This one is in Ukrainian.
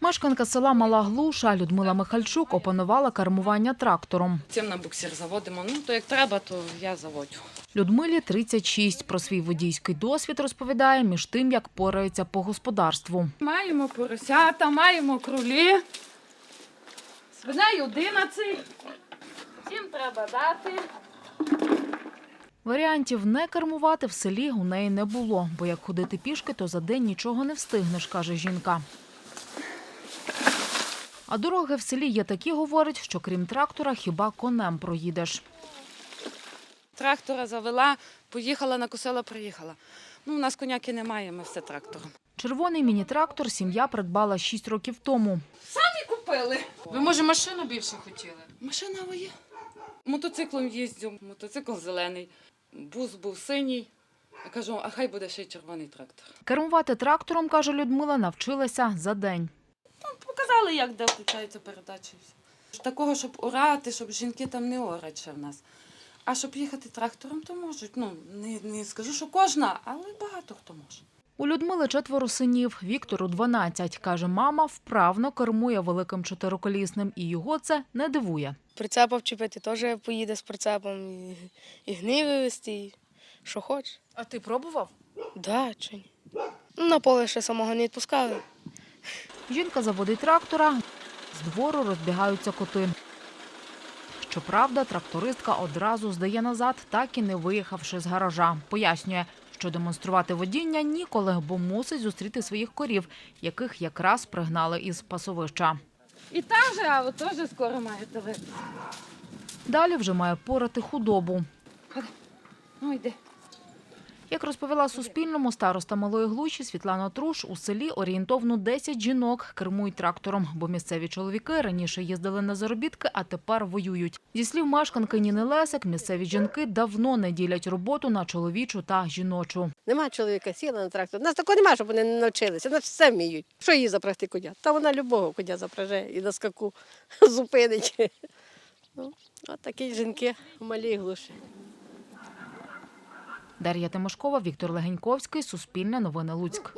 Мешканка села Мала Глуша Людмила Михальчук опанувала кермування трактором. Цим на буксир заводимо. Ну, то як треба, то я заводжу. Людмилі 36. Про свій водійський досвід розповідає між тим, як порається по господарству. Маємо поросята, маємо кролі. Свиней 11. Всім треба дати. Варіантів не кермувати в селі у неї не було, бо як ходити пішки, то за день нічого не встигнеш, каже жінка. А дороги в селі є такі, говорить, що крім трактора хіба конем проїдеш. Трактора завела, поїхала, накосила, приїхала. Ну, у нас коняки немає, ми все трактором. Червоний міні-трактор сім'я придбала 6 років тому. Самі купили. Ви, може, машину більше хотіли? Машина моя. Мотоциклом їздю, мотоцикл зелений. Бус був синій. Я кажу, а хай буде ще й червоний трактор. Кермувати трактором, каже Людмила, навчилася за день. Показали, як де включаються передачі. Такого, щоб орати, щоб жінки там не орать ще в нас. А щоб їхати трактором, то можуть. Ну, не, не скажу, що кожна, але багато хто може. У Людмили четверо синів, Віктору 12. Каже, мама вправно кермує великим чотириколісним, і його це не дивує. Прицепа вчепити теж поїде з прицепом і, і гнив вивезти, і що хоче. А ти пробував? Да, чи ні? Ну, на поле ще самого не відпускали. Жінка заводить трактора, з двору розбігаються коти. Щоправда, трактористка одразу здає назад, так і не виїхавши з гаража. Пояснює, що демонструвати водіння ніколи, бо мусить зустріти своїх корів, яких якраз пригнали із пасовища. І там же, а ви теж скоро маєте ви. Далі вже має порати худобу. Ну, йди. Як розповіла Суспільному староста Малої Глуші Світлана Труш, у селі орієнтовно 10 жінок кермують трактором, бо місцеві чоловіки раніше їздили на заробітки, а тепер воюють. Зі слів мешканки Ніни Лесик, місцеві жінки давно не ділять роботу на чоловічу та жіночу. Нема чоловіка, сіла на трактор. У нас такого немає, щоб вони не навчилися. Вони все вміють. Що їй запрягти коня? Та вона любого коня запряже і на скаку зупинить. Ну, от такі жінки в малій глуші. Дар'я Тимошкова, Віктор Легеньковський, Суспільне новини Луцьк.